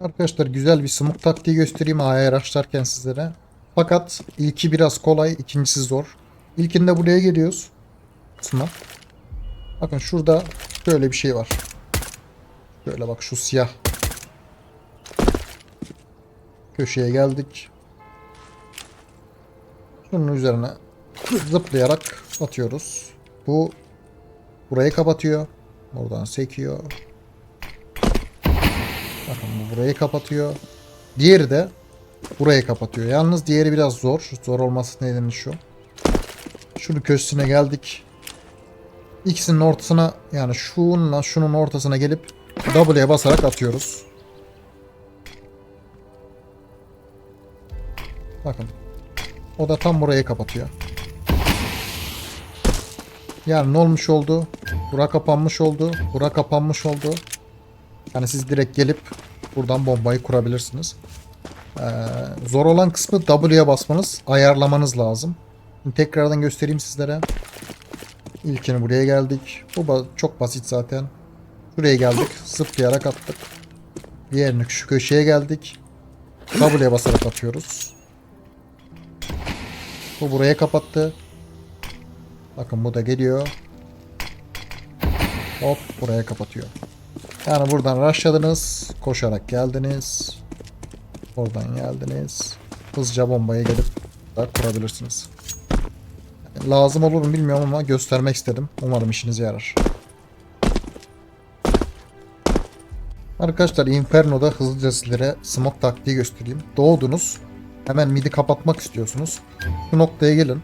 Arkadaşlar güzel bir smoke taktiği göstereyim A'ya araçlarken sizlere. Fakat ilki biraz kolay, ikincisi zor. İlkinde buraya geliyoruz. Kısma. Bakın şurada böyle bir şey var. Böyle bak şu siyah. Köşeye geldik. Şunun üzerine zıplayarak atıyoruz. Bu burayı kapatıyor. Oradan sekiyor. Bakın bu burayı kapatıyor. Diğeri de burayı kapatıyor. Yalnız diğeri biraz zor. Zor olması nedeni şu. Şunun köşesine geldik. İkisinin ortasına yani şununla şunun ortasına gelip W'ye basarak atıyoruz. Bakın. O da tam burayı kapatıyor. Yani ne olmuş oldu? Bura kapanmış oldu. Bura kapanmış oldu. Yani siz direkt gelip buradan bombayı kurabilirsiniz. Ee, zor olan kısmı W'ye basmanız, ayarlamanız lazım. Şimdi tekrardan göstereyim sizlere. İlkini buraya geldik. Bu ba- çok basit zaten. Şuraya geldik. Zıplayarak attık. Diğerini şu köşeye geldik. W'ye basarak atıyoruz. Bu buraya kapattı. Bakın bu da geliyor. Hop buraya kapatıyor. Yani buradan rushladınız. Koşarak geldiniz. Oradan geldiniz. Hızlıca bombayı gelip da kurabilirsiniz. Yani lazım olur mu bilmiyorum ama göstermek istedim. Umarım işinize yarar. Arkadaşlar Inferno'da hızlıca sizlere smoke taktiği göstereyim. Doğdunuz. Hemen midi kapatmak istiyorsunuz. Şu noktaya gelin.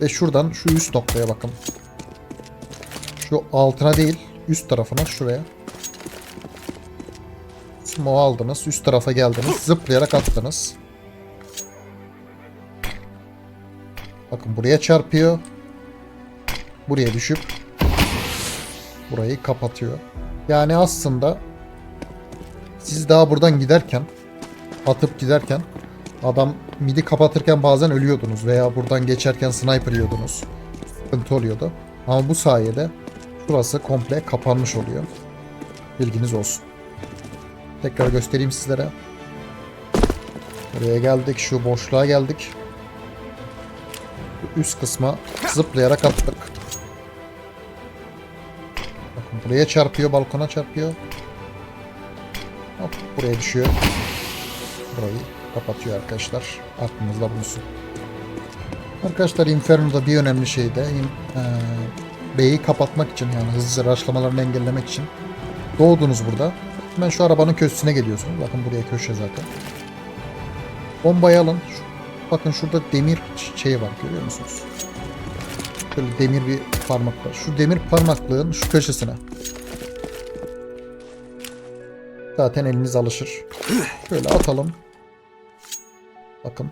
Ve şuradan şu üst noktaya bakın. Şu altına değil, üst tarafına şuraya. Smoke aldınız, üst tarafa geldiniz, zıplayarak attınız. Bakın buraya çarpıyor. Buraya düşüp burayı kapatıyor. Yani aslında siz daha buradan giderken atıp giderken adam midi kapatırken bazen ölüyordunuz veya buradan geçerken sniper yiyordunuz. Sıkıntı oluyordu. Ama bu sayede şurası komple kapanmış oluyor. Bilginiz olsun. Tekrar göstereyim sizlere. Buraya geldik. Şu boşluğa geldik. Üst kısma zıplayarak attık. Bakın buraya çarpıyor. Balkona çarpıyor. Hop buraya düşüyor. Burayı kapatıyor arkadaşlar. Aklınızda bulunsun. Arkadaşlar Inferno'da bir önemli şey de eee, B'yi kapatmak için yani hızlıca rushlamalarını engellemek için doğdunuz burada. Hemen şu arabanın köşesine geliyorsunuz. Bakın buraya köşe zaten. Bombayı alın. Bakın şurada demir şeyi var görüyor musunuz? Şöyle demir bir parmak var. Şu demir parmaklığın şu köşesine. Zaten eliniz alışır. Şöyle atalım. Bakın.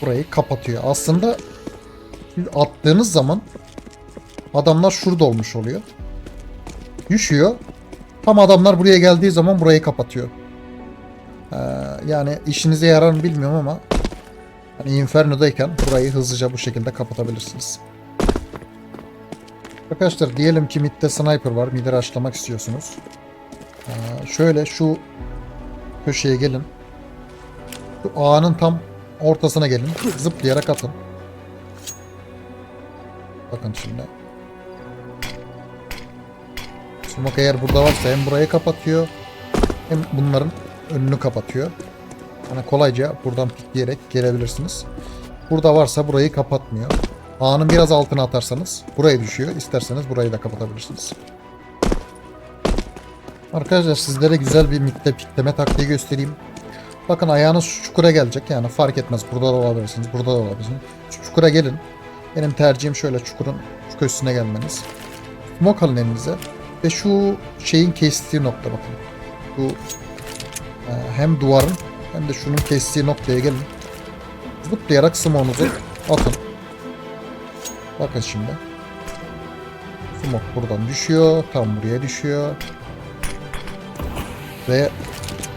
Burayı kapatıyor. Aslında attığınız zaman adamlar şurada olmuş oluyor. Düşüyor. Tam adamlar buraya geldiği zaman burayı kapatıyor. Ee, yani işinize yarar mı bilmiyorum ama hani Inferno'dayken burayı hızlıca bu şekilde kapatabilirsiniz. Arkadaşlar diyelim ki midde sniper var. Mid'i açlamak istiyorsunuz. Ee, şöyle şu köşeye gelin. Şu ağanın tam ortasına gelin. Zıplayarak atın. Bakın şimdi. Smoke eğer burada varsa hem burayı kapatıyor hem bunların önünü kapatıyor. Yani kolayca buradan pikleyerek gelebilirsiniz. Burada varsa burayı kapatmıyor. Ağının biraz altına atarsanız buraya düşüyor. İsterseniz burayı da kapatabilirsiniz. Arkadaşlar sizlere güzel bir mikte pikleme taktiği göstereyim. Bakın ayağınız şu çukura gelecek. Yani fark etmez. Burada da olabilirsiniz. Burada da olabilirsiniz. Şu çukura gelin. Benim tercihim şöyle çukurun şu köşesine gelmeniz. Smoke alın elinize. Ve şu şeyin kestiği nokta bakın. Bu e, hem duvarın hem de şunun kestiği noktaya gelin. Zıplayarak smoke'unuzu atın. Bakın şimdi. Smoke buradan düşüyor. Tam buraya düşüyor. Ve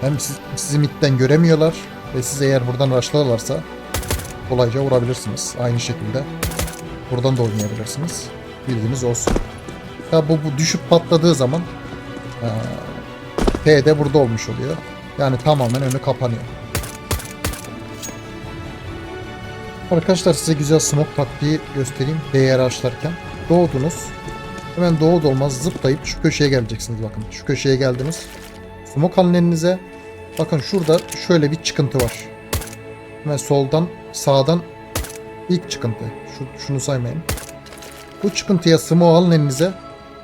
hem siz, sizi midden göremiyorlar ve siz eğer buradan rushlarlarsa kolayca vurabilirsiniz. Aynı şekilde buradan da oynayabilirsiniz. Bilginiz olsun. Ya bu, bu düşüp patladığı zaman Ee, P de burada olmuş oluyor. Yani tamamen önü kapanıyor. Arkadaşlar size güzel smoke taktiği göstereyim. B'ye araçlarken. Doğdunuz. Hemen doğu olmaz zıplayıp şu köşeye geleceksiniz bakın. Şu köşeye geldiniz. Smoke elinize. Bakın şurada şöyle bir çıkıntı var. Hemen soldan sağdan ilk çıkıntı. Şu, şunu saymayın. Bu çıkıntıya smoke elinize.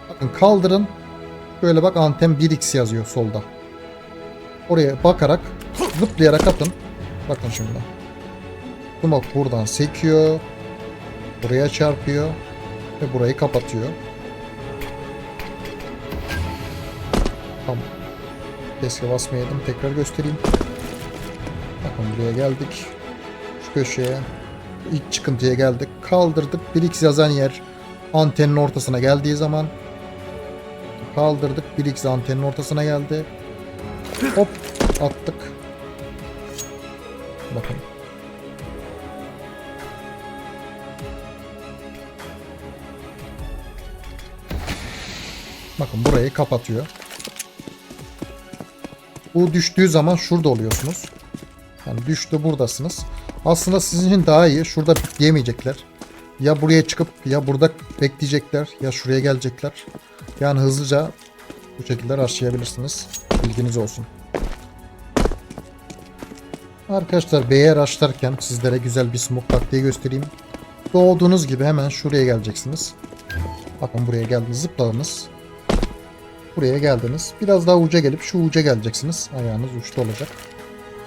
Bakın kaldırın. Böyle bak anten 1x yazıyor solda. Oraya bakarak zıplayarak atın. Bakın şimdi. Smoke buradan sekiyor. Buraya çarpıyor. Ve burayı kapatıyor. Tamam. Keşke basmayaydım. Tekrar göstereyim. Bakın buraya geldik. Şu köşeye. ilk çıkıntıya geldik. Kaldırdık. 1x yazan yer antenin ortasına geldiği zaman kaldırdık. 1x antenin ortasına geldi. Hop attık. Bakın. Bakın burayı kapatıyor. Bu düştüğü zaman şurada oluyorsunuz. Yani düştü buradasınız. Aslında sizin için daha iyi. Şurada bekleyemeyecekler. Ya buraya çıkıp ya burada bekleyecekler ya şuraya gelecekler. Yani hızlıca bu şekilde rushlayabilirsiniz. Bilginiz olsun. Arkadaşlar B'ye rushlarken sizlere güzel bir smoke taktiği göstereyim. Doğduğunuz gibi hemen şuraya geleceksiniz. Bakın buraya geldiniz zıpladınız. Buraya geldiniz. Biraz daha uca gelip şu uca geleceksiniz. Ayağınız uçta olacak.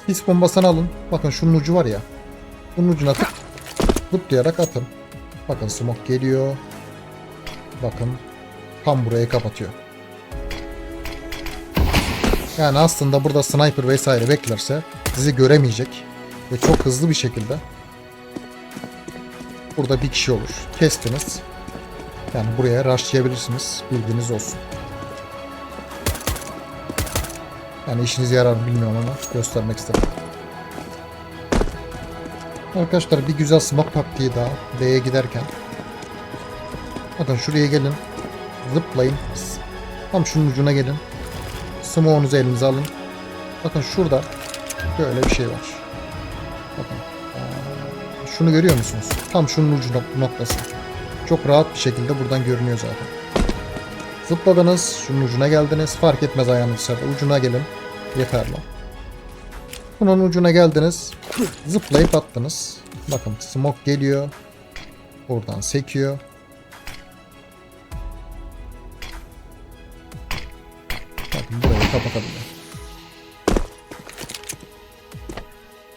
Sis bombasını alın. Bakın şunun ucu var ya. Bunun ucuna tık zıplayarak atın. Bakın smoke geliyor. Bakın tam burayı kapatıyor. Yani aslında burada sniper vesaire beklerse sizi göremeyecek. Ve çok hızlı bir şekilde burada bir kişi olur. Kestiniz. Yani buraya rushlayabilirsiniz. Bilginiz olsun. Yani işinize yarar bilmiyorum ama göstermek istedim. Arkadaşlar bir güzel smoke taktiği daha B'ye giderken. Bakın şuraya gelin. Zıplayın. Tam şunun ucuna gelin. Smoke'unuzu elinize alın. Bakın şurada böyle bir şey var. Bakın. Şunu görüyor musunuz? Tam şunun ucu nok- noktası. Çok rahat bir şekilde buradan görünüyor zaten. Zıpladınız, şunun ucuna geldiniz. Fark etmez ayağınız. Ucuna gelin. Yeterli. Bunun ucuna geldiniz. Zıplayıp attınız. Bakın smoke geliyor. Buradan sekiyor. Bakın burayı kapatabiliyor.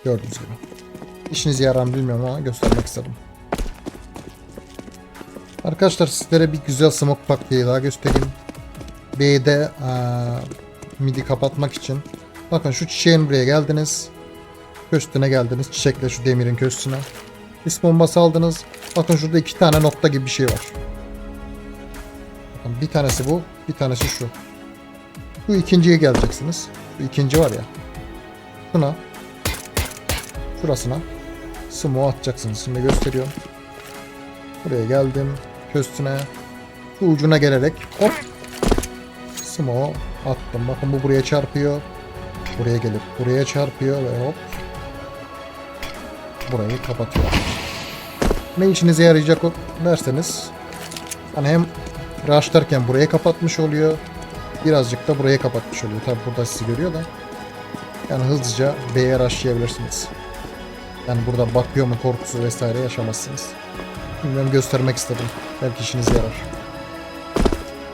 Gördüğünüz gibi. İşinize yarar mı bilmiyorum ama göstermek istedim. Arkadaşlar sizlere bir güzel smoke taktiği daha göstereyim. B'de eee, midi kapatmak için. Bakın şu çiçeğin buraya geldiniz. Köstüne geldiniz. Çiçekle şu demirin köstüne. Sis bombası aldınız. Bakın şurada iki tane nokta gibi bir şey var. Bakın bir tanesi bu. Bir tanesi şu. Bu ikinciye geleceksiniz. Bu ikinci var ya. Şuna. Şurasına. Smoke atacaksınız. Şimdi gösteriyorum. Buraya geldim. Köstüne. Şu ucuna gelerek hop. Smoke attım. Bakın bu buraya çarpıyor. Buraya gelip buraya çarpıyor ve hop. Burayı kapatıyor. Ne işinize yarayacak o derseniz hani hem rushlarken burayı kapatmış oluyor. Birazcık da burayı kapatmış oluyor. Tabi burada sizi görüyor da. Yani hızlıca B'ye rushlayabilirsiniz. Yani burada bakıyor mu korkusu vesaire yaşamazsınız. Bilmem göstermek istedim. Belki işinize yarar.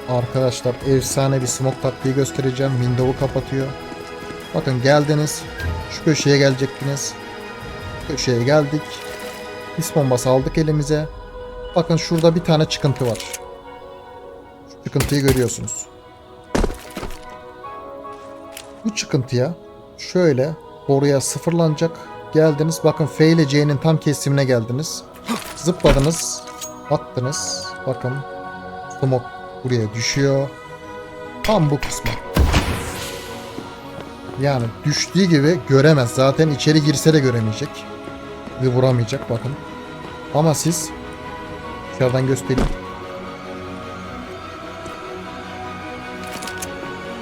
Arkadaşlar efsane bir smoke taktiği göstereceğim. Window'u kapatıyor. Bakın geldiniz. Şu köşeye gelecektiniz. Köşeye geldik. His bombası aldık elimize. Bakın şurada bir tane çıkıntı var. Şu çıkıntıyı görüyorsunuz. Bu çıkıntıya şöyle boruya sıfırlanacak. Geldiniz. Bakın F ile C'nin tam kesimine geldiniz. Zıpladınız. Attınız. Bakın. Smoke buraya düşüyor. Tam bu kısmı. Yani düştüğü gibi göremez. Zaten içeri girse de göremeyecek. Ve vuramayacak bakın. Ama siz dışarıdan göstereyim.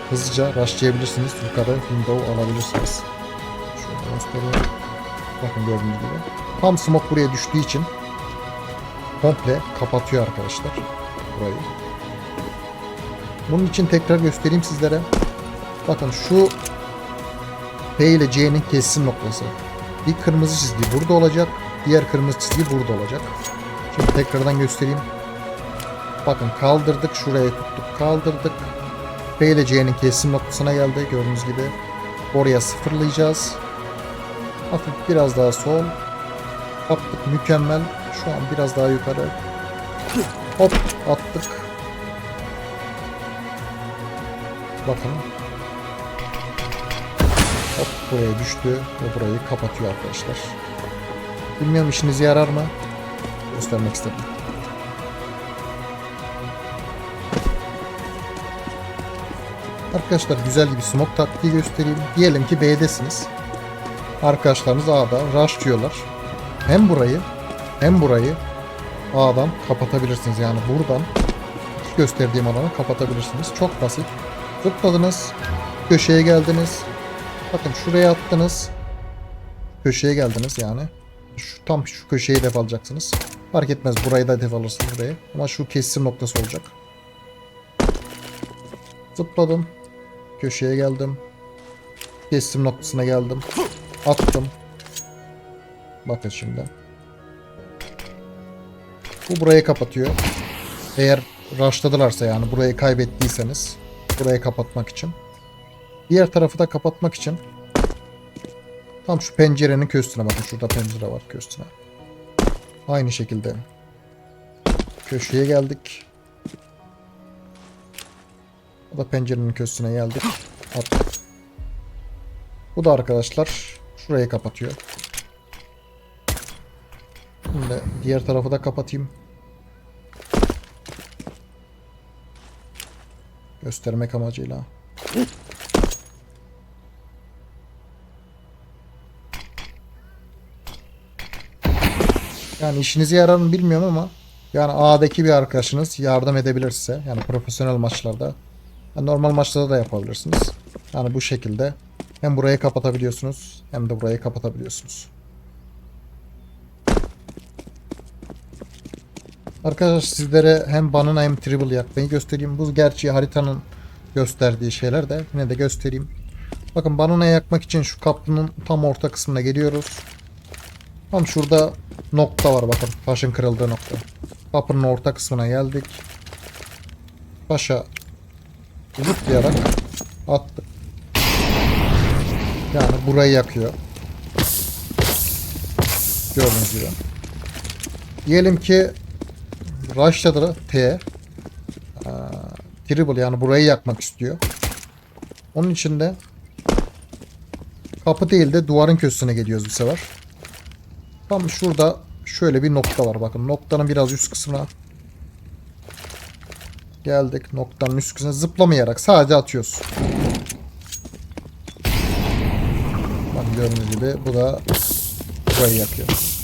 hızlıca rushlayabilirsiniz. Yukarı window alabilirsiniz. Şöyle göstereyim. Bakın gördüğünüz gibi. Tam smoke buraya düştüğü için komple kapatıyor arkadaşlar burayı. Bunun için tekrar göstereyim sizlere. Bakın şu P ile C'nin kesim noktası. Bir kırmızı çizgi burada olacak. Diğer kırmızı çizgi burada olacak. Şimdi tekrardan göstereyim. Bakın kaldırdık. Şuraya tuttuk. Kaldırdık. P ile C'nin kesim noktasına geldi. Gördüğünüz gibi. Oraya sıfırlayacağız. Hafif biraz daha sol. Yaptık. Mükemmel. Şu an biraz daha yukarı. Hop attık. Bakın. Hop buraya düştü ve burayı kapatıyor arkadaşlar. Bilmiyorum işinize yarar mı? Göstermek istedim. Arkadaşlar güzel bir smoke taktiği göstereyim. Diyelim ki B'desiniz. Arkadaşlarınız A'da rushlıyorlar. Hem burayı hem burayı A'dan kapatabilirsiniz. Yani buradan gösterdiğim alanı kapatabilirsiniz. Çok basit. Zıpladınız. Köşeye geldiniz. Bakın şuraya attınız. Köşeye geldiniz yani. Şu, tam şu köşeyi hedef alacaksınız. Fark etmez burayı da hedef alırsınız burayı. Ama şu kesim noktası olacak. Zıpladım. Köşeye geldim. Kesim noktasına geldim. Attım. Bakın şimdi. Bu burayı kapatıyor. Eğer rushladılarsa yani burayı kaybettiyseniz burayı kapatmak için. Diğer tarafı da kapatmak için tam şu pencerenin köşesine bakın. Şurada pencere var köşesine. Aynı şekilde köşeye geldik. Bu da pencerenin köşesine geldik. Attık. Bu da arkadaşlar şurayı kapatıyor. Şimdi diğer tarafı da kapatayım. Göstermek amacıyla. Yani işinize yarar mı bilmiyorum ama yani A'daki bir arkadaşınız yardım edebilir size. Yani profesyonel maçlarda. Normal maçlarda da yapabilirsiniz. Yani bu şekilde hem burayı kapatabiliyorsunuz hem de burayı kapatabiliyorsunuz. Arkadaşlar sizlere hem banana hem triple yakmayı göstereyim. Bu gerçi haritanın gösterdiği şeyler de yine de göstereyim. Bakın banana yakmak için şu kapının tam orta kısmına geliyoruz. Tam şurada nokta var bakın. Taşın kırıldığı nokta. Kapının orta kısmına geldik. Taşa zıplayarak attık. Yani burayı yakıyor. Gördüğünüz gibi. Diyelim ki Rushladı T. Aa, Triple yani burayı yakmak istiyor. Onun için de kapı değil de duvarın köşesine geliyoruz bu sefer. Tam şurada şöyle bir nokta var bakın. Noktanın biraz üst kısmına geldik. Noktanın üst kısmına zıplamayarak sadece atıyoruz. Bak gördüğünüz gibi bu da burayı yakıyor.